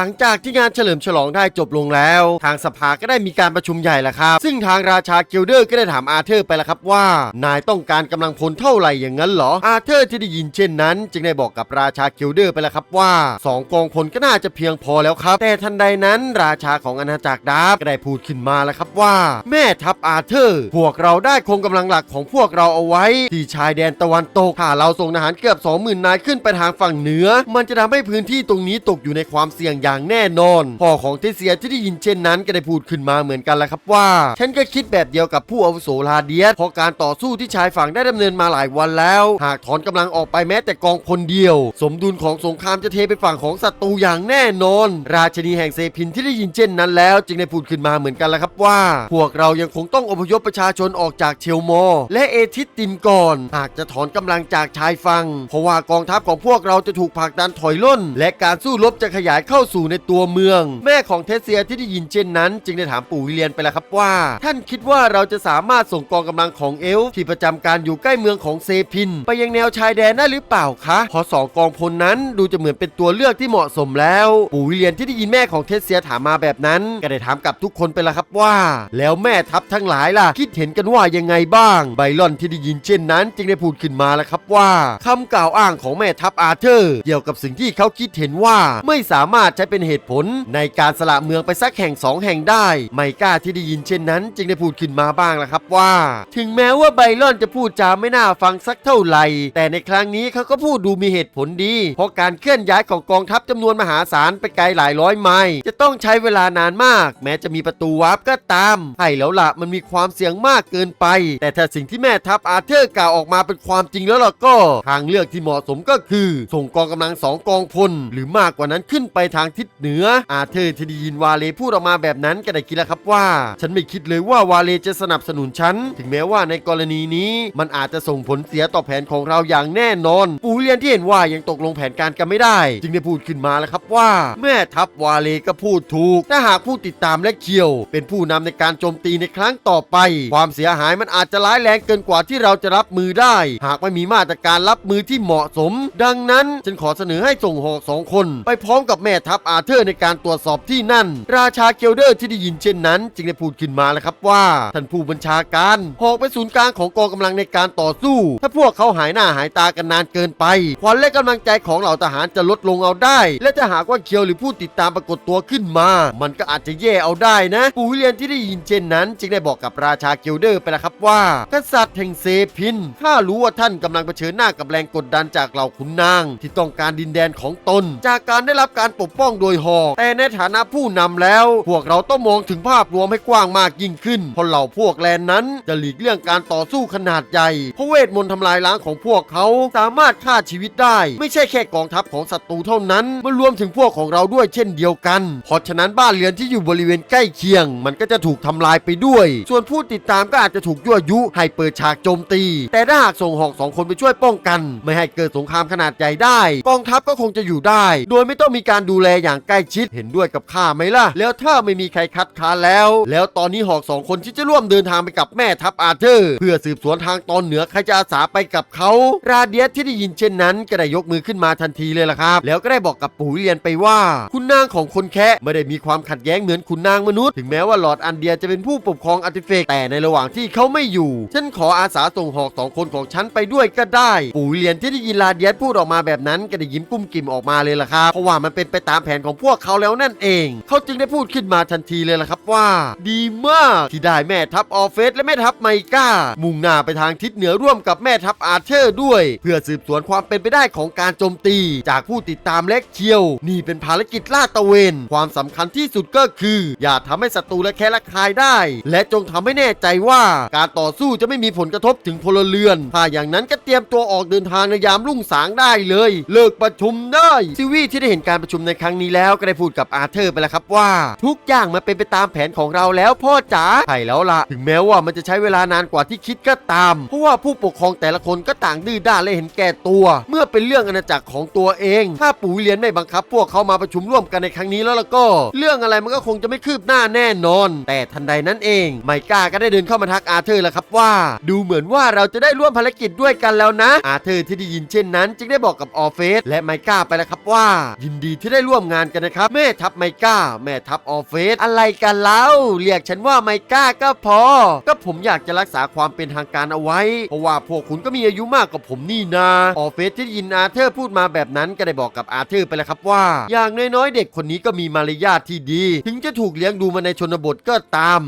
หลังจากที่งานเฉลิมฉลองได้จบลงแล้ว ทางสภาก็ได้มีการประชุมใหญ่แล้วครับ ซึ่งทางราชาเกลเดอร์ก็ได้ถามอาเธอร์ไปแล้วครับว่า นายต้องการกำลังพลเท่าไหร่อย่างนั้นเหรอ อาเธอร์ที่ได้ยินเช่นนั้น จึงได้บอกกับราชาเกลเดอร์ไปแล้วครับว่าสองกองพลก็น่าจะเพียงพอแล้วครับ แต่ทันใดนั้นราชาของอาณาจักรดาร์ฟก็ได้พูดขึ้นมาแล้วครับว่า แม่ทัพอาเธอร์ พวกเราได้คงกำลังหลักของพวกเราเอาไว้ ที่ชายแดนตะวันตกถ้าเราส่งทหารเกือบ20,000นายขึ้นไปทางฝั่งเหนือ มันจะทำให้พื้นที่ตรงนี้ตกอยู่ในความเสี่ยงอย่างแน่นอน พ่อของเทเซียที่ได้ยินเช่นนั้นก็ได้พูดขึ้นมาเหมือนกันแหละครับว่า ฉันก็คิดแบบเดียวกับผู้อาวุโสลาเดียสเพราะการต่อสู้ที่ชายฝั่งได้ดำเนินมาหลายวันแล้ว หากถอนกำลังออกไปแม้แต่กองพลเดียว สมดุลของสงครามจะเทไปฝั่งของศัตรูอย่างแน่นอน ราชนีแห่งเซพินที่ได้ยินเช่นนั้นแล้ว จึงได้พูดขึ้นมาเหมือนกันแหละครับว่า พวกเรายังคงต้องอพยพประชาชนออกจากเชลมอ และเอทิสตินก่อน หากจะถอนกำลังจากชายฝั่งเพราะว่ากองทัพของพวกเราจะถูกผลักดันถอยล่น และการสู้รบจะขยายเข้าสู่ในตัวเมือง แม่ของเทสเซียที่ได้ยินเช่นนั้น จึงได้ถามปู่วิเลียนไปแล้วครับว่า ท่านคิดว่าเราจะสามารถส่งกองกำลังของเอลฟ์ที่ประจำการอยู่ใกล้เมืองของเซพิน ไปยังแนวชายแดนได้หรือเปล่าคะพอสองกองพลนั้นดูจะเหมือนเป็นตัวเลือกที่เหมาะสมแล้ว ปู่วิเลียนที่ได้ยินแม่ของเทสเซียถามมาแบบนั้น ก็ได้ถามกับทุกคนไปแล้วครับว่า แล้วแม่ทัพทั้งหลายล่ะ คิดเห็นกันว่ายังไงบ้าง ไบรอนที่ได้ยินเช่นนั้น จึงได้พูดขึ้นมาแล้วครับว่าคำกล่าวอ้างของแม่ทัพอาเธอร์ เกี่ยวกับสิ่งที่เขาคิดเห็นว่าไม่สามารถใช้เป็นเหตุผล ในการสละเมืองไปสักแห่งสองแห่งได้ ไมก้าที่ได้ยินเช่นนั้น จึงได้พูดขึ้นมาบ้างแล้วครับว่า ถึงแม้ว่าไบรอนจะพูดจาไม่น่าฟังสักเท่าไหร่ แต่ในครั้งนี้เขาก็พูดดูมีเหตุผลดี เพราะการเคลื่อนย้ายของกองทัพจำนวนมหาศาลไปไกลหลายร้อยไมล์จะต้องใช้เวลานานมาก แม้จะมีประตูวาร์ปก็ตามใช่แล้วล่ะมันมีความเสี่ยงมากเกินไป แต่ถ้าสิ่งที่แม่ทัพอาเธอร์กล่าวออกมาเป็นความจริงแล้วล่ะก็ ทางเลือกที่เหมาะสมก็คือ ส่งกองกำลังสองกองพลหรือมากกว่านั้นขึ้นไปทางทศเหนือ อาเธอร์ที่ได้ยินวาเลพูดออกมาแบบนั้นก็ได้คิดแล้วครับว่า ฉันไม่คิดเลยว่าวาเลจะสนับสนุนฉัน ถึงแม้ว่าในกรณีนี้มันอาจจะส่งผลเสียต่อแผนของเราอย่างแน่นอน ปูเรียนที่เห็นว่ายังตกลงแผนการกันไม่ได้ จึงได้พูดขึ้นมาแล้วครับว่า แม่ทัพวาเลก็พูดถูก ถ้าหากผู้ติดตามและเคียว เป็นผู้นำในการโจมตีในครั้งต่อไป ความเสียหายมันอาจจะร้ายแรงเกินกว่าที่เราจะรับมือได้ หากไม่มีมาตรการรับมือที่เหมาะสม ดังนั้นฉันขอเสนอให้ส่งหอกสองคน ไปพร้อมกับแม่ทัพอาเธอร์ในการตรวจสอบที่นั่น ราชาเกลเดอร์ที่ได้ยินเช่นนั้น จึงได้พูดขึ้นมาแล้วครับว่า ท่านผู้บัญชาการหอกเป็นศูนย์กลางของกองกำลังในการต่อสู้ ถ้าพวกเขาหายหน้าหายตากันนานเกินไปขวัญและกำลังใจของเหล่าทหารจะลดลงเอาได้ และถ้าหากว่าเคียวหรือผู้ติดตามปรากฏตัวขึ้นมา มันก็อาจจะแย่เอาได้นะปูวิเลียนที่ได้ยินเช่นนั้น จึงได้บอกกับราชาเกลเดอร์ไปแล้วครับว่า กษัตริย์แห่งเซพินข้ารู้ว่าท่านกำลังเผชิญหน้ากับแรงกดดันจากเหล่าขุนนาง ที่ต้องการดินแดนของตน จากการได้รับการปกป้องโดยหอก แต่ในฐานะผู้นำแล้ว พวกเราต้องมองถึงภาพรวมให้กว้างมากยิ่งขึ้นเพราะเหล่าพวกแลนนั้นจะหลีกเลี่ยงการต่อสู้ขนาดใหญ่เพราะเวทมนต์ทำลายล้างของพวกเขาสามารถฆ่าชีวิตได้ ไม่ใช่แค่กองทัพของศัตรูเท่านั้นมันรวมถึงพวกของเราด้วยเช่นเดียวกัน เพราะฉะนั้นบ้านเรือนที่อยู่บริเวณใกล้เคียง มันก็จะถูกทำลายไปด้วย ส่วนผู้ติดตามก็อาจจะถูกยั่วยุให้เปิดฉากโจมตี แต่ถ้าหากส่งหอกสองคนไปช่วยป้องกัน ไม่ให้เกิดสงครามขนาดใหญ่ได้ กองทัพก็คงจะอยู่ได้ โดยไม่ต้องมีการดูแลอย่างใกล้ชิดเห็นด้วยกับข้าไหมล่ะ แล้วถ้าไม่มีใครคัดค้านแล้ว แล้วตอนนี้หอกสองคนที่จะร่วมเดินทางไปกับแม่ทัพอาเธอร์ เพื่อสืบสวนทางตอนเหนือใครจะอาสาไปกับเขาราเดียสที่ได้ยินเช่นนั้น ก็ได้ยกมือขึ้นมาทันทีเลยล่ะครับ แล้วก็ได้บอกกับปู่เลียนไปว่า คุณนางของคนแคะไม่ได้มีความขัดแย้งเหมือนคุณนางมนุษย์ ถึงแม้ว่าหลอดอันเดียจะเป็นผู้ปกครองอาร์ติเฟกต์แต่ในระหว่างที่เขาไม่อยู่ฉันขออาสาส่งหอกสองคนของฉันไปด้วยก็ได้ ปู่เลียนที่ได้ยินราเดียสพูดออกมาแบบนั้นก็ได้ยิ้มกุ้มกิ่มออกมาเลยล่ะครับเพราะว่ามันเป็นไปตามแผนของพวกเขาแล้วนั่นเอง เขาจึงได้พูดขึ้นมาทันทีเลยล่ะครับว่า ดีมากที่ได้แม่ทัพออฟเฟสและแม่ทัพไมก้า มุ่งหน้าไปทางทิศเหนือร่วมกับแม่ทัพอาร์เธอร์ด้วย เพื่อสืบสวนความเป็นไปได้ของการโจมตี จากผู้ติดตามและเคียว นี่เป็นภารกิจลาดตะเวน ความสำคัญที่สุดก็คือ อย่าทำให้ศัตรูและแค่ละคายได้ และจงทำให้แน่ใจว่าการต่อสู้จะไม่มีผลกระทบถึงพลเรือน ถ้าอย่างนั้นก็เตรียมตัวออกเดินทางในยามรุ่งสางได้เลย เลิกประชุมได้ซิวี่ที่ได้เห็นการประชุมในครั้งนี้แล้วก็ได้พูดกับอาเธอร์ไปแล้วครับว่า ทุกอย่างมันเป็นไปตามแผนของเราแล้วพ่อจ๋าใช่แล้วล่ะ ถึงแม้ว่ามันจะใช้เวลานานกว่าที่คิดก็ตาม เพราะว่าผู้ปกครองแต่ละคนก็ต่างดื้อด้านและเห็นแก่ตัว เมื่อเป็นเรื่องอาณาจักรของตัวเอง ถ้าปู่เลียนไม่บังคับ พวกเขามาประชุมร่วมกันในครั้งนี้แล้วล่ะก็ เรื่องอะไรมันก็คงจะไม่คืบหน้าแน่นอน แต่ทันใดนั้นเองไมก้าก็ได้เดินเข้ามาทักอาเธอร์แล้วครับว่า ดูเหมือนว่าเราจะได้ร่วมภารกิจด้วยกันแล้วนะ อาเธอร์ที่ได้ยินเช่นนั้น จึงได้บอกกับออฟเฟสและไมก้าไปแล้วครับว่า ยินดีที่ได้ร่วมงานกันนะครับแม่ทัพไมก้า แม่ทัพออฟเฟสอะไรกันเล่าเรียกฉันว่าไมก้าก็พอ ก็ผมอยากจะรักษาความเป็นทางการเอาไว้ เพราะว่าพวกคุณก็มีอายุมากกว่าผมนี่นาออฟเฟสที่ยินอาเธอร์พูดมาแบบนั้นก็ได้บอกกับอาเธอร์ไปแล้วครับว่า อย่างน้อยๆเด็กคนนี้ก็มีมารยาทที่ดี ถึงจะถูกเลี้ยงดูมาในชนบทก็ตาม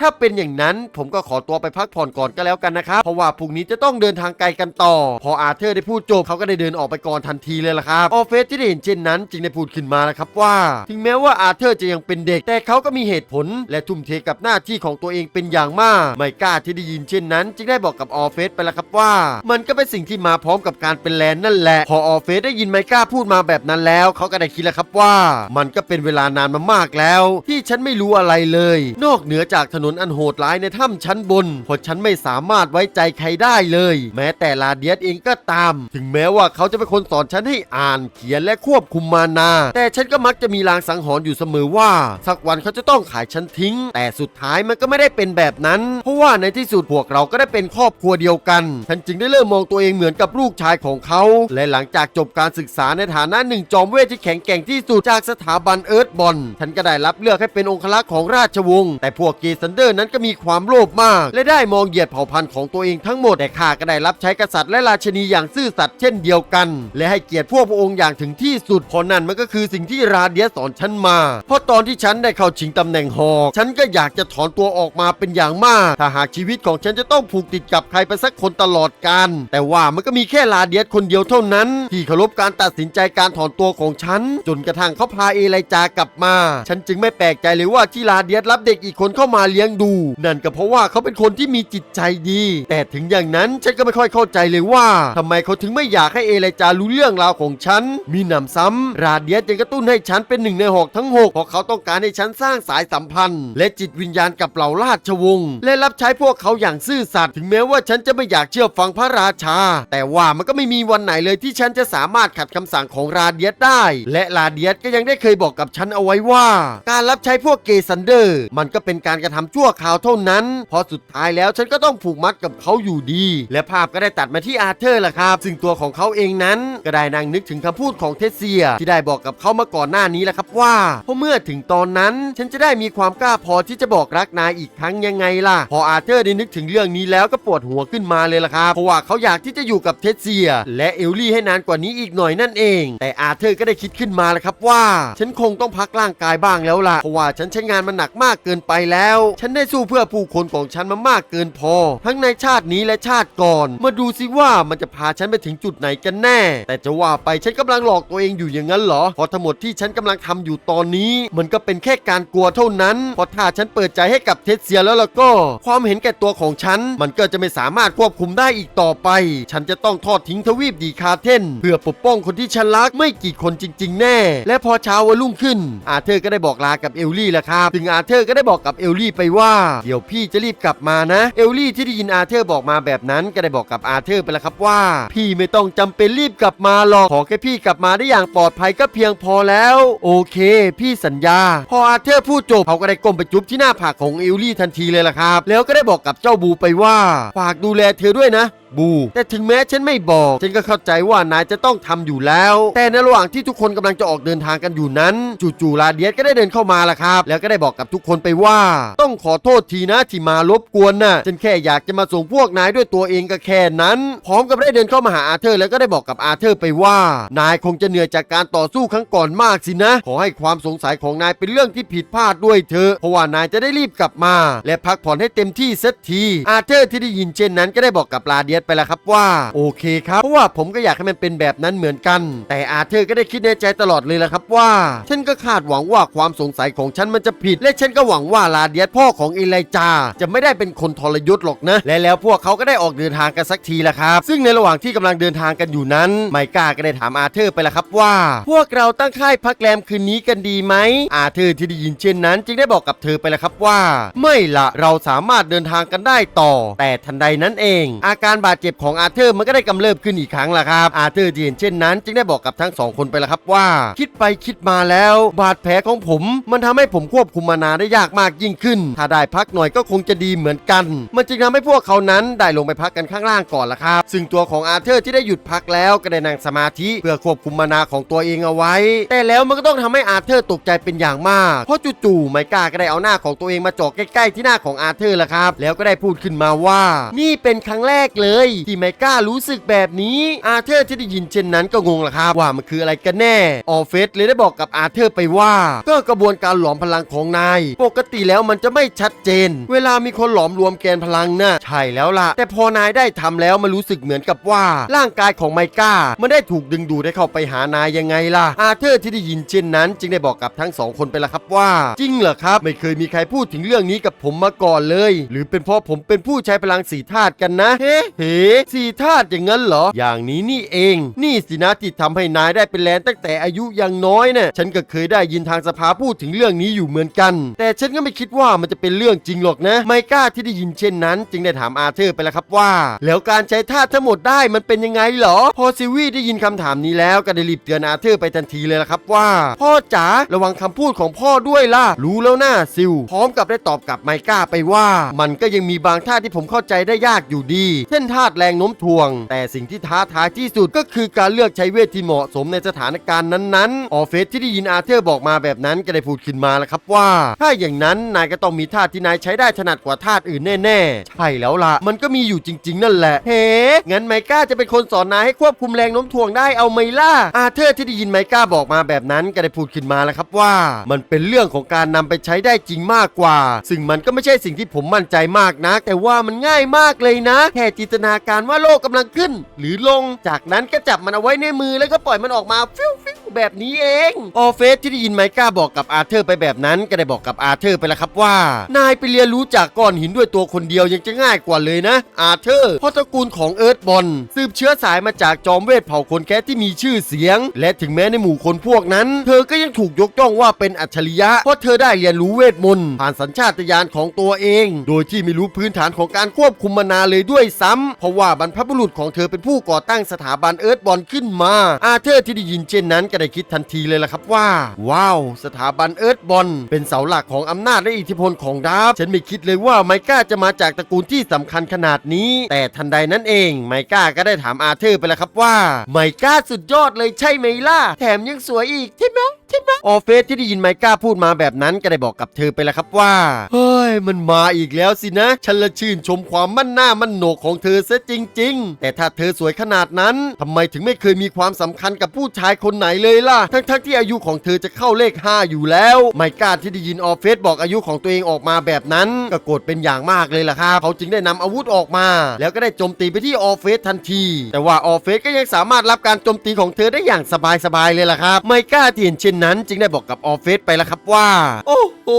ถ้าเป็นอย่างนั้นผมก็ขอตัวไปพักผ่อนก่อนก็แล้วกันนะครับ เพราะว่าพรุ่งนี้จะต้องเดินทางไกลกันต่อ พออาเธอร์ได้พูดจบเขาก็ได้เดินออกไปก่อนทันทีเลยล่ะครับออฟเฟสที่ได้เห็นเช่นนั้นจึงได้พูดขึ้นมาแล้วครับว่า ถึงแม้ว่าอาเธอร์จะยังเป็นเด็ก แต่เขาก็มีเหตุผล และทุ่มเทกับหน้าที่ของตัวเองเป็นอย่างมาก ไมก้าที่ได้ยินเช่นนั้น จึงได้บอกกับออฟเฟสไปแล้วครับว่า มันก็เป็นสิ่งที่มาพร้อมกับการเป็นแลนนั่นแหละ พอออฟเฟสได้ยินไมก้าพูดมาแบบนั้นแล้ว เขาก็ได้คิดแล้วครับว่า มันก็เป็นเวลานานมามากแล้ว ที่ฉันไม่รู้อะไรเลย นอกเหนือจากถนนอันโหดร้ายในถ้ำชั้นบนเพราะฉันไม่สามารถไว้ใจใครได้เลย แม้แต่ลาเดียสเองก็ตาม ถึงแม้ว่าเขาจะเป็นคนสอนฉันให้อ่านเขียนและควบคุมมานาแต่ฉันก็มักจะมีลางสังหรณ์อยู่เสมอว่า สักวันเขาจะต้องขายฉันทิ้ง แต่สุดท้ายมันก็ไม่ได้เป็นแบบนั้น เพราะว่าในที่สุดพวกเราก็ได้เป็นครอบครัวเดียวกัน ฉันจึงได้เริ่มมองตัวเองเหมือนกับลูกชายของเขา และหลังจากจบการศึกษาในฐานะหนึ่งจอมเวทที่แข็งแกร่งที่สุดจากสถาบันเอิร์ธบอลฉันก็ได้รับเลือกให้เป็นองครักษ์ของราชวงศ์แต่พวกเกซันเดอร์นั้นก็มีความโลภมาก และได้มองเหยียดเผ่าพันธุ์ของตัวเองทั้งหมดแต่ข้าก็ได้รับใช้กษัตริย์และราชนีอย่างซื่อสัตย์เช่นเดียวกัน และให้เกียรติพวกพระองค์อย่างถึงที่สุดเพราะนั่นมันก็คือือสิ่งที่ราเดียสอนฉันมา เพราะตอนที่ฉันได้เข้าชิงตำแหน่งหอกฉันก็อยากจะถอนตัวออกมาเป็นอย่างมาก ถ้าหากชีวิตของฉันจะต้องผูกติดกับใครไปสักคนตลอดกาลแต่ว่ามันก็มีแค่ลาเดียสคนเดียวเท่านั้น ที่เคารพการตัดสินใจการถอนตัวของฉัน จนกระทั่งเขาพาเอไลจากลับมา ฉันจึงไม่แปลกใจเลยว่าที่ลาเดียสรับเด็กอีกคนเข้ามาเลี้ยงดู นั่นก็เพราะว่าเขาเป็นคนที่มีจิตใจดี แต่ถึงอย่างนั้นฉันก็ไม่ค่อยเข้าใจเลยว่าทำไมเขาถึงไม่อยากให้เอไลจารู้เรื่องราวของฉัน มีหนำซ้ำราเดียสยังกระตุ้นให้ฉันเป็นหนึ่งในหอกทั้งหกเพราะเขาต้องการให้ฉันสร้างสายสัมพันธ์ และจิตวิญญาณกับเหล่าราชวงศ์และรับใช้พวกเขาอย่างซื่อสัตย์ถึงแม้ว่าฉันจะไม่อยากเชื่อฟังพระราชา แต่ว่ามันก็ไม่มีวันไหนเลยที่ฉันจะสามารถขัดคำสั่งของราเดียสได้ และราเดียสก็ยังได้เคยบอกกับฉันเอาไว้ว่า การรับใช้พวกเกซันเดอร์ มันก็เป็นการกระทำชั่วคราวเท่านั้นเพอสุดท้ายแล้วฉันก็ต้องผูกมัดกับเขาอยู่ดี และภาพก็ได้ตัดมาที่อาร์เธอร์แหละครับ ซึ่งตัวของเขาเองนั้นก็ได้นั่งนึกถึงคำพูดของเทสเซียที่ได้บอกกับเขามาก่อนหน้านี้แหละครับว่าเพราะเมื่อถึงตอนนั้น ฉันจะได้มีความกล้าพอที่จะบอกรักนายอีกครั้งยังไงล่ะ พออาเธอร์ได้นึกถึงเรื่องนี้แล้วก็ปวดหัวขึ้นมาเลยล่ะครับ เพราะว่าเขาอยากที่จะอยู่กับเทสเซีย และเอลลี่ให้นานกว่านี้อีกหน่อยนั่นเอง แต่อาเธอร์ก็ได้คิดขึ้นมาแล้วครับว่า ฉันคงต้องพักร่างกายบ้างแล้วล่ะเพราะว่าฉันใช้งานมันหนักมากเกินไปแล้ว ฉันได้สู้เพื่อผู้คนของฉันมามากเกินพอ ทั้งในชาตินี้และชาติก่อน มาดูสิว่ามันจะพาฉันไปถึงจุดไหนกันแน่ แต่จะว่าไปฉันกำลังหลอกตัวเองอยู่อย่างนั้นเหรอเพราะทั้งหมดที่ฉันกำลังทำอยู่ตอนนี้ มันก็เป็นแค่การกลัวเท่านั้น เพราะถ้าฉันเปิดใจให้กับเทสเซียแล้วล่ะก็ ความเห็นแก่ตัวของฉัน มันก็จะไม่สามารถควบคุมได้อีกต่อไป ฉันจะต้องทอดทิ้งทวีปดีคาเทน เพื่อปกป้องคนที่ฉันรักไม่กี่คนจริง ๆ แน่ และพอเช้าวันรุ่งขึ้น อาเธอร์ก็ได้บอกลากับเอลลี่แหละครับถึงอาเธอร์ก็ได้บอกกับเอลลี่ไปว่าเดี๋ยวพี่จะรีบกลับมานะ เอลลี่ที่ได้ยินอาเธอร์บอกมาแบบนั้นก็ได้บอกกับอาเธอร์ไปแล้วครับว่า พี่ไม่ต้องจำเป็นรีบกลับมาหรอกขอแค่พี่กลับมาได้อย่างปลอดภัยก็เพียงพอแล้ว โอเค พี่สัญญา พออาเธอร์พูดจบเขาก็ได้ก้มไปจุ๊บที่หน้าผากของเอลลี่ทันทีเลยล่ะครับ แล้วก็ได้บอกกับเจ้าบูไปว่า ฝากดูแลเธอด้วยนะ บู แต่ถึงแม้ฉันไม่บอก ฉันก็เข้าใจว่านายจะต้องทำอยู่แล้ว แต่ในระหว่างที่ทุกคนกำลังจะออกเดินทางกันอยู่นั้น จู่ๆลาเดียสก็ได้เดินเข้ามาละครับ แล้วก็ได้บอกกับทุกคนไปว่า ต้องขอโทษทีนะที่มารบกวนน่ะฉันแค่อยากจะมาส่งพวกนายด้วยตัวเองก็แค่นั้น พร้อมกับได้เดินเข้ามาหาอาเธอร์ แล้วก็ได้บอกกับอาเธอร์ไปว่า นายคงจะเหนื่อยจากการต่อสู้ครั้งก่อนมากสินะ ขอให้ความสงสัยของนายเป็นเรื่องที่ผิดพลาดด้วยเถอะเพราะว่านายจะได้รีบกลับมา และพักผ่อนให้เต็มที่สักที อาเธอร์ที่ได้ยินเช่นนั้นก็ได้บอกกับลาเดียสไปแล้วครับว่า โอเคครับเพราะว่าผมก็อยากให้มันเป็นแบบนั้นเหมือนกัน แต่อาเธอร์ก็ได้คิดในใจตลอดเลยละครับว่า ฉันก็คาดหวังว่าความสงสัยของฉันมันจะผิด และฉันก็หวังว่าลาเดียสพ่อของเอไลจา จะไม่ได้เป็นคนทรยศหรอกนะ และแล้วพวกเขาก็ได้ออกเดินทางกันสักทีละครับ ซึ่งในระหว่างที่กำลังเดินทางกันอยู่นั้นไมก้าก็ได้ถามอาเธอร์ไปละครับว่า พวกเราตั้งค่ายพักแรมคืนนี้กันดีไหมอาเธอร์ที่ได้ยินเช่นนั้น จึงได้บอกกับเธอไปละครับว่า ไม่ละเราสามารถเดินทางกันได้ต่อ แต่ทันใดนั้นเอง อาการบาดาดเจ็บของอาเธอร์มันก็ได้กำเริบขึ้นอีกครั้งละครับ อาเธอร์ที่เห็นเช่นนั้น จึงได้บอกกับทั้งสองคนไปละครับว่า คิดไปคิดมาแล้ว บาดแผลของผม มันทำให้ผมควบคุมมานาได้ยากมากยิ่งขึ้น ถ้าได้พักหน่อยก็คงจะดีเหมือนกัน มันจึงทำให้พวกเขานั้นได้ลงไปพักกันข้างล่างก่อนละครับ ซึ่งตัวของอาเธอร์ที่ได้หยุดพักแล้วก็ได้นั่งสมาธิเพื่อควบคุมมานาของตัวเองเอาไว้ แต่แล้วมันก็ต้องทำให้อาเธอร์ตกใจเป็นอย่างมาก เพราะจู่ๆไมก้าก็ได้เอาหน้าของตัวเองมาจ่อใกล้ๆที่หน้าของอาเธอร์ละครับ แล้วก็ได้พูดขึ้นมาว่า นี่เป็นครั้งแรกเลยที่ไมก้ารู้สึกแบบนี้ อาเธอร์ที่ได้ยินเช่นนั้นก็งงละครับ ว่ามันคืออะไรกันแน่ ออฟเฟสเลยได้บอกกับอาเธอร์ไปว่า ก็กระบวนการหลอมพลังของนาย ปกติแล้วมันจะไม่ชัดเจน เวลามีคนหลอมรวมแกนพลังน่ะใช่แล้วล่ะ แต่พอนายได้ทำแล้วมันรู้สึกเหมือนกับว่า ร่างกายของไมก้ามันได้ถูกดึงดูดให้เข้าไปหานายยังไงล่ะ อาเธอร์ที่ได้ยินเช่นนั้น จึงได้บอกกับทั้งสองคนไปละครับว่า จริงเหรอครับ ไม่เคยมีใครพูดถึงเรื่องนี้กับผมมาก่อนเลย หรือเป็นเพราะผมเป็นผู้ใช้พลังสีธาตุกันนะ เฮ้เฮ้สี่ธาตุอย่างนั้นเหรอ อย่างนี้นี่เอง นี่สินะที่ทำให้นายได้เป็นแลนตั้งแต่อายุยังน้อยเนี่ยฉันก็เคยได้ยินทางสภาพูดถึงเรื่องนี้อยู่เหมือนกัน แต่ฉันก็ไม่คิดว่ามันจะเป็นเรื่องจริงหรอกนะ ไมก้าที่ได้ยินเช่นนั้น จึงได้ถามอาเธอร์ไปแล้วครับว่า แล้วการใช้ธาตุทั้งหมดได้มันเป็นยังไงเหรอ พอซิวี่ได้ยินคำถามนี้แล้วก็ได้รีบเตือนอาเธอร์ไปทันทีเลยละครับว่า พ่อจ๋าระวังคำพูดของพ่อด้วยล่ะรู้แล้วนะซิลพร้อมกับได้ตอบกลับไมก้าไปว่า มันก็ยังมีบางท่าที่ผมเข้าใจได้ยากอยู่ดี เช่นธาาตุแรงโน้มถ่วง แต่สิ่งที่ท้าทายที่สุดก็คือการเลือกใช้เวทที่เหมาะสมในสถานการณ์นั้นๆ ออฟเฟสที่ได้ยินอาเธอร์บอกมาแบบนั้นก็ได้พูดขึ้นมาแล้วครับว่า ถ้าอย่างนั้นนายก็ต้องมีท่าที่นายใช้ได้ถนัดกว่าท่าอื่นแน่ๆ ใช่แล้วล่ะ มันก็มีอยู่จริง ๆ นั่นแหละ เฮ้งั้นไมก้าจะเป็นคนสอนนายให้ควบคุมแรงโน้มถ่วงได้เอาไหมล่ะ อาเธอร์ที่ได้ยินไมก้าบอกมาแบบนั้นก็ได้พูดขึ้นมาแล้วครับว่า มันเป็นเรื่องของการนำไปใช้ได้จริงมากกว่า ซึ่งมันก็ไม่ใช่สิ่งที่ผมมั่นใจมากนะแต่ว่ามันง่ายมากเลยนะ แค่จินตนาการว่าโลกกำลังขึ้น หรือลง จากนั้นก็จับมันเอาไว้ในมือแล้วก็ปล่อยมันออกมาฟิวฟิว แบบนี้เองออเฟสที่ได้ยินไมก้าบอกกับอาเธอร์ไปแบบนั้นก็ได้บอกกับอาเธอร์ไปแล้วครับว่า นายไปเรียนรู้จากก้อนหินด้วยตัวคนเดียวยังจะง่ายกว่าเลยนะ อาเธอร์เพราะตระกูลของเอิร์ธบอลสืบเชื้อสายมาจากจอมเวทเผ่าคนแค่ที่มีชื่อเสียง และถึงแม้ในหมู่คนพวกนั้น เธอก็ยังถูกยกย่องว่าเป็นอัจฉริยะเพราะเธอได้เรียนรู้เวทมนต์ผ่านสัญชาตญาณของตัวเอง โดยที่ไม่รู้พื้นฐานของการควบคุมมานานเลยด้วยซ้ำเพราะว่าบรรพบุรุษของเธอเป็นผู้ก่อตั้งสถาบันเอิร์ธบอลขึ้นมา อาเธอร์ที่ได้ยินเช่นนั้นก็ได้คิดทันทีเลยล่ะครับว่า ว้าว สถาบันเอิร์ธบอลเป็นเสาหลักของอำนาจและอิทธิพลของดาร์ฟฉันไม่คิดเลยว่าไมก้าจะมาจากตระกูลที่สำคัญขนาดนี้ แต่ทันใดนั้นเอง ไมก้าก็ได้ถามอาเธอร์ไปแล้วครับว่า ไมก้าสุดยอดเลยใช่ไหมล่ะ แถมยังสวยอีกใช่ไหมใช่ไหมออเฟสที่ได้ยินไมก้าพูดมาแบบนั้นก็ได้บอกกับเธอไปแล้วครับว่า เฮ้ย มันมาอีกแล้วสินะ ฉันละชื่นชมความมั่นหน้ามั่นโหนกของเธอเสียจริง ๆ แต่ถ้าเธอสวยขนาดนั้นทำไมถึงไม่เคยมีความสำคัญกับผู้ชายคนไหนเลยล่ะ ทั้งๆที่อายุของเธอจะเข้าเลข 5 อยู่แล้ว ไมก้าที่ได้ยินออฟเฟสบอกอายุของตัวเองออกมาแบบนั้น ก็โกรธเป็นอย่างมากเลยล่ะครับ เขาจึงได้นำอาวุธออกมา แล้วก็ได้โจมตีไปที่ออฟเฟสทันที แต่ว่าออฟเฟสก็ยังสามารถรับการโจมตีของเธอได้อย่างสบายๆเลยล่ะครับ ไมก้าที่เห็นเช่นนั้น จึงได้บอกกับออฟเฟสไปล้วครับว่า โอ้โห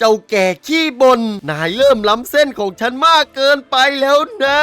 เจ้าแก่ขี้บนนายเริ่มล้ำเส้นของฉันมากเกินไปแล้วนะ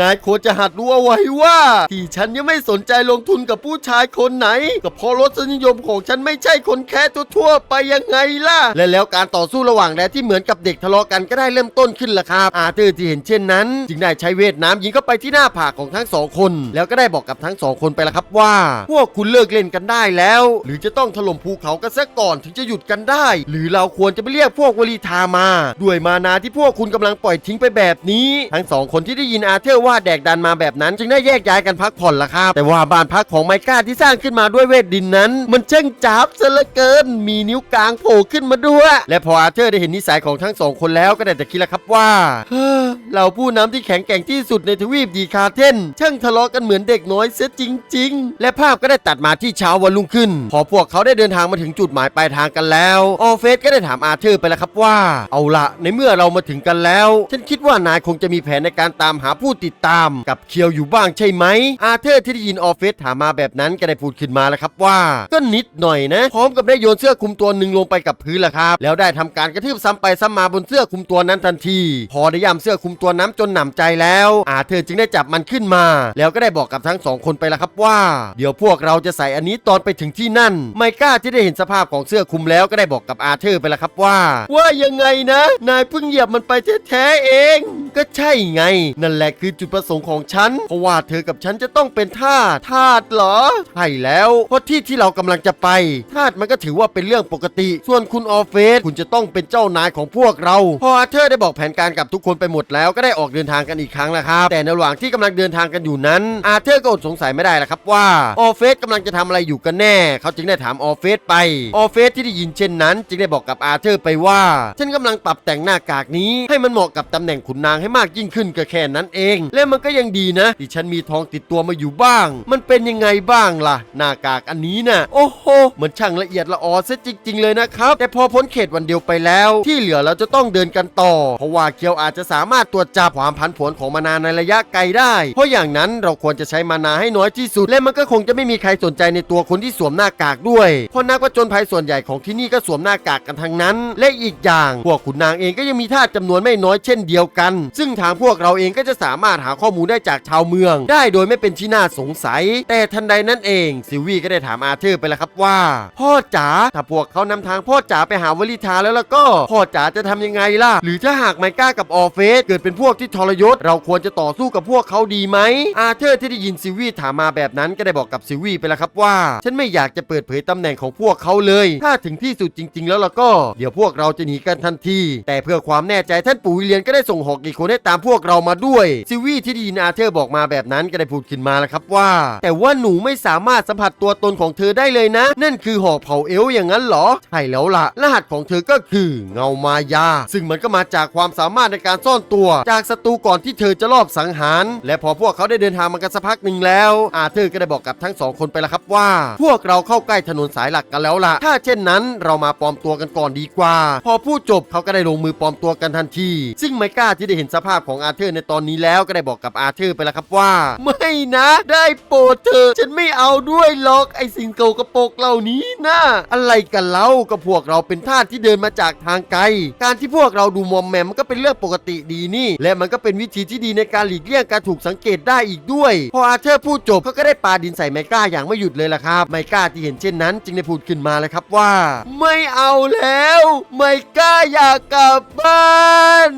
นายควรจะหัดรู้เอาไว้ว่า ที่ฉันยังไม่สนใจลงทุนกับผู้ชายคนไหนก็เพราะรสนิยมของฉันไม่ใช่คนแค่ทั่วๆไปยังไงล่ะ และแล้วการต่อสู้ระหว่างแดนที่เหมือนกับเด็กทะเลาะกันก็ได้เริ่มต้นขึ้นละครับ อาเธอร์ที่เห็นเช่นนั้น จึงได้ใช้เวทน้ำยิงเข้าไปที่หน้าผากของทั้งสองคน แล้วก็ได้บอกกับทั้งสองคนไปล้วครับว่า พวกคุณเลิกเล่นกันได้แล้ว หรือจะต้องถล่มภูเขากันซะก่อนถึงจะหยุดกันได้ หรือเราควรจะไปเรียกพวกวลีทามา ด้วยมานาที่พวกคุณกำลังปล่อยทิ้งไปแบบนี้ ทั้งสองคนที่ได้ยินอาเธอร์ว่าแดกดันมาแบบนั้น จึงได้แยกย้ายกันพักผ่อนละครับแต่ว่าบ้านพักของไมก้าที่สร้างขึ้นมาด้วยเวทดินนั้น มันช่างจับซะเหลือเกิน มีนิ้วกลางโผล่ขึ้นมาด้วย และพออาเธอร์ได้เห็นนิสัยของทั้งสองคนแล้วก็ได้แต่คิดละครับว่าเฮ้อเราผู้นำที่แข็งแกร่งที่สุดในทวีปดีคาเทนช่างทะเลาะกันเหมือนเด็กน้อยเสียจริง ๆ และภาพก็ได้ตัดมาที่เช้าวันรุ่งขึ้น พอพวกเขาได้เดินทางมาถึงจุดหมายปลายทางกันแล้ว ออเฟสก็ได้ถามอาเธอร์ไปแล้วครับว่า เอาละในเมื่อเรามาถึงกันแล้ว ฉันคิดว่านายคงจะมีแผนในการตามหาผู้ติดตาม กับเคียวอยู่บ้างใช่ไหมอาเธอร์ที่ได้ยินออเฟสถามมาแบบนั้นก็ได้พูดขึ้นมาแล้วครับว่าก็นิดหน่อยนะพร้อมกับได้โยนเสื้อคลุมตัวหนึ่งลงไปกับพื้นละครับ แล้วได้ทำการกระทืบซ้ำไปซ้ำมาบนเสื้อคลุมตัวนั้นทันที พอได้ย่ำเสื้อคลุมตัวนั้นจนหนำใจแล้วอาเธอร์จึงได้จับมันขึ้นมา แล้วก็ได้บอกกับทั้งสองคนไปล้วครับว่า เดี๋ยวพวกเราจะใส่อันนี้ตอนไปถึงที่นั่น ไมก้าที่ได้เห็นสภาพของเสื้อคลุมแล้วก็ได้บอกกับอาเธอร์ไปล้วครับว่า ว่ายังไงนะ นายเพิ่งเหยียบมันไปแท้ๆเอง ก็ใช่ไง นั่นแหละคือจุดประสงค์ของฉันเพราะว่าเธอกับฉันจะต้องเป็นทาสทาสเหรอใช่แล้วเพราะที่ที่เรากำลังจะไปทาสมันก็ถือว่าเป็นเรื่องปกติ ส่วนคุณออฟเฟสคุณจะต้องเป็นเจ้านายของพวกเรา พออาเธอร์ได้บอกแผนการกับทุกคนไปหมดแล้วก็ได้ออกเดินทางกันอีกครั้งแล้วครับ แต่ในระหว่างที่กำลังเดินทางกันอยู่นั้น อาเธอร์ก็อดสงสัยไม่ได้ละครับว่าออฟเฟสกำลังจะทำอะไรอยู่กันแน่ เขาจึงได้ถามออฟเฟสไปออฟเฟสที่ได้ยินเช่นนั้น จึงได้บอกกับอาเธอร์ไปว่า ฉันกำลังปรับแต่งหน้ากากนี้ ให้มันเหมาะกับตำแหน่งขุนนางให้มากยิ่งขึ้นก็แค่นั้นเอง และมันก็ยังดีนะที่ฉันมีทองติดตัวมาอยู่บ้าง มันเป็นยังไงบ้างล่ะหน้ากากอันนี้น่ะโอ้โหเหมือนช่างละเอียดละออซะจริง ๆ เลยนะครับ แต่พอพ้นเขตวันเดียวไปแล้ว ที่เหลือเราจะต้องเดินกันต่อ เพราะว่าเคียวอาจจะสามารถตรวจจับความผันผวนของมานาในระยะไกลได้ เพราะอย่างนั้นเราควรจะใช้มานาให้น้อยที่สุด และมันก็คงจะไม่มีใครสนใจในตัวคนที่สวมหน้ากากด้วย เพราะนักผจญภัยส่วนใหญ่ของที่นี่ก็สวมหน้ากากกันทั้งนั้น และอีกอย่างพวกขุนนางเองก็ยังมีทาสจำนวนไม่น้อยเช่นเดียวกัน ซึ่งทางพวกเราเองก็จะสามารถหาข้อมูลได้จากชาวเมือง ได้โดยไม่เป็นที่น่าสงสัย แต่ทันใดนั้นเองซิวีก็ได้ถามอาเธอร์ไปแล้วครับว่า พ่อจ๋าถ้าพวกเขานำทางพ่อจ๋าไปหาวลิทาแล้วแล้วก็พ่อจ๋าจะทำยังไงล่ะ หรือถ้าหากไมก้ากับออร์เฟสเกิดเป็นพวกที่ทรยศ เราควรจะต่อสู้กับพวกเขาดีไหม อาเธอร์ที่ได้ยินซิวีถามมาแบบนั้นก็ได้บอกกับซิวีไปแล้วครับว่า ฉันไม่อยากจะเปิดเผยตำแหน่งของพวกเขาเลย ถ้าถึงที่สุดจริง ๆ แล้วล่ะก็เดี๋ยวพวกเราจะหนีกันทันที แต่เพื่อความแน่ใจท่านปู่วิเลียนก็ได้ส่งหอกอีกคนให้ตามพวกเรามาด้วยซิวีที่ได้ยินอาเธอร์บอกมาแบบนั้นก็ได้พูดขึ้นมาแล้วครับว่า แต่ว่าหนูไม่สามารถสัมผัสตัวตนของเธอได้เลยนะ นั่นคือหอกเผาเอล์อย่างนั้นเหรอ ใช่แล้วล่ะ รหัสของเธอก็คือเงามายา ซึ่งมันก็มาจากความสามารถในการซ่อนตัว จากศัตรูก่อนที่เธอจะลอบสังหาร และพอพวกเขาได้เดินทางมากันสักพักหนึ่งแล้วอาเธอร์ก็ได้บอกกับทั้งสองคนไปแล้วครับว่า พวกเราเข้าใกล้ถนนสายหลักกันแล้วล่ะ ถ้าเช่นนั้นเรามาปลอมตัวกันก่อนดีกว่า พอพูดจบเขาก็ได้ลงมือปลอมตัวกันทันที ซึ่งไมก้าที่ได้เห็นสภาพของอาเธอร์ในตอนนี้แล้วก็ได้บอกกับอาเธอร์ไปแล้วครับว่า ไม่นะ ได้โปรดเธอฉันไม่เอาด้วยหรอกไอสิ่งเก่ากระโปกเหล่านี้นะอะไรกันเล่าก็พวกเราเป็นทาสที่เดินมาจากทางไกล การที่พวกเราดูมอมแมมมันก็เป็นเรื่องปกติดีนี่ และมันก็เป็นวิธีที่ดีในการหลีกเลี่ยงการถูกสังเกตได้อีกด้วย พออาเธอร์พูดจบเขาก็ได้ปาดินใส่ไมก้าอย่างไม่หยุดเลยล่ะครับ ไมก้าที่เห็นเช่นนั้นจึงได้พูดขึ้นมาเลยครับว่า ไม่เอาแล้ว ไมก้าอยากกลับบ้าน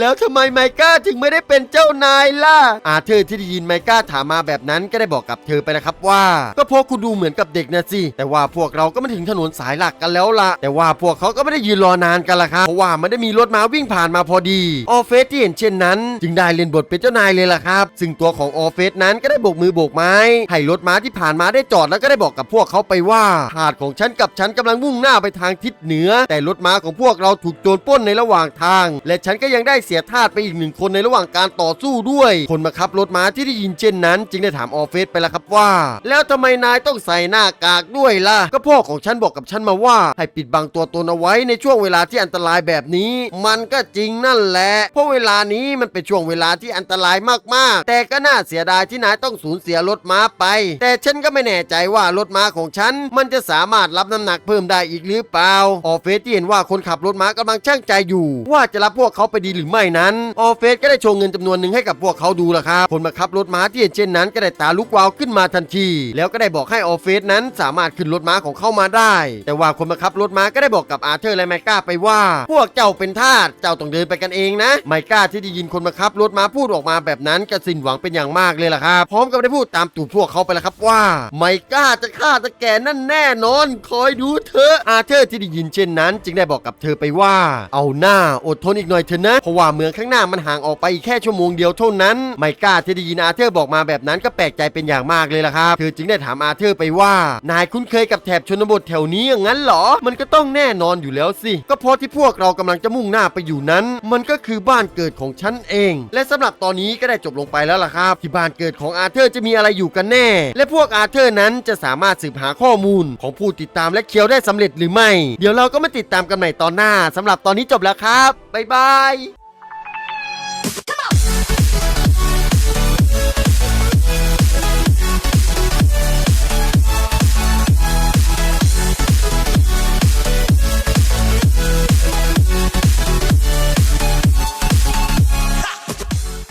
แล้วทำไมไมก้าถึงไม่ได้เป็นเจ้านายล่ะอาเธอร์ที่ได้ยินไมก้าถามมาแบบนั้นก็ได้บอกกับเธอไปนะครับว่า ก็เพราะคุณดูเหมือนกับเด็กนะสิ แต่ว่าพวกเราก็มาถึงถนนสายหลักกันแล้วล่ะแต่ว่าพวกเขาก็ไม่ได้ยืนรอนานกันละครับ เพราะว่ามันได้มีรถม้าวิ่งผ่านมาพอดี ออฟเฟสที่เห็นเช่นนั้น จึงได้เล่นบทเป็นเจ้านายเลยล่ะครับ ซึ่งตัวของออฟเฟสนั้นก็ได้โบกมือโบกไม้ ให้รถม้าที่ผ่านมาได้จอดแล้วก็ได้บอกกับพวกเขาไปว่าหาดของฉันกับฉันกำลังมุ่งหน้าไปทางทิศเหนือ แต่รถม้าของพวกเราถูกโจรปล้นในระหว่างทาง และฉันก็ยังได้เสียทาสไปอีกหนึ่งคนในระหว่างการต่อสู้ด้วย คนมาขับรถม้าที่ได้ยินเช่นนั้น จึงได้ถามออฟเฟสไปล้วครับว่า แล้วทำไมนายต้องใส่หน้ากากด้วยล่ะ ก็พ่อของฉันบอกกับฉันมาว่า ให้ปิดบังตัวตนเอาไว้ในช่วงเวลาที่อันตรายแบบนี้ มันก็จริงนั่นแหละ เพราะเวลานี้มันเป็นช่วงเวลาที่อันตรายมากๆ แต่ก็น่าเสียดายที่นายต้องสูญเสียรถม้าไป แต่ฉันก็ไม่แน่ใจว่ารถม้าของฉัน มันจะสามารถรับน้ำหนักเพิ่มได้อีกหรือเปล่า ออฟเฟสที่เห็นว่าคนขับรถม้ากำลังช่างใจอยู่ ว่าจะรับพวกเขาไปดีหรือไม่นั้น ออฟเฟสก็ได้โชว์เงินจำนวนหนึ่งให้กับพวกเขาดูละครับคนมาขับรถม้าที่เห็นเช่นนั้นก็ได้ตาลุกวาวขึ้นมาทันที แล้วก็ได้บอกให้ออฟเฟสนั้นสามารถขึ้นรถม้าของเข้ามาได้ แต่ว่าคนมาขับรถม้าก็ได้บอกกับอาเธอร์และไมก้าไปว่า พวกเจ้าเป็นทาสเจ้าต้องเดินไปกันเองนะ ไมก้าที่ได้ยินคนมาขับรถม้าพูดออกมาแบบนั้นก็สิ้นหวังเป็นอย่างมากเลยล่ะครับ พร้อมกับได้พูดตามตูดพวกเขาไปแล้วครับว่า ไมก้าจะฆ่าตะแกนั่นแน่นอน คอยดูเถอะอาเธอร์ที่ได้ยินเช่นนั้น จึงได้บอกกับเธอไปว่า เอาหน้าอดทนอีกหน่อยเถอะนะเพราะว่าเมืองข้างหน้ามันห่างออกไปแค่ชั่วโมงเดียวเท่านั้นไมก้าที่ได้ยินอาเธอร์บอกมาแบบนั้นก็แปลกใจเป็นอย่างมากเลยล่ะครับเธอจึงได้ถามอาเธอร์ไปว่า นายคุ้นเคยกับแถบชนบทแถวนี้อย่างนั้นเหรอ มันก็ต้องแน่นอนอยู่แล้วสิ ก็เพราะที่พวกเรากำลังจะมุ่งหน้าไปอยู่นั้น มันก็คือบ้านเกิดของฉันเอง และสำหรับตอนนี้ก็ได้จบลงไปแล้วล่ะครับ ที่บ้านเกิดของอาเธอร์จะมีอะไรอยู่กันแน่ และพวกอาเธอร์นั้นจะสามารถสืบหาข้อมูล ของผู้ติดตามและเคียวได้สำเร็จหรือไม่ เดี๋ยวเราก็มาติดตามกันใหม่ตอนหน้าสำหรับตอนนี้จบแล้วครับบ๊ายบาย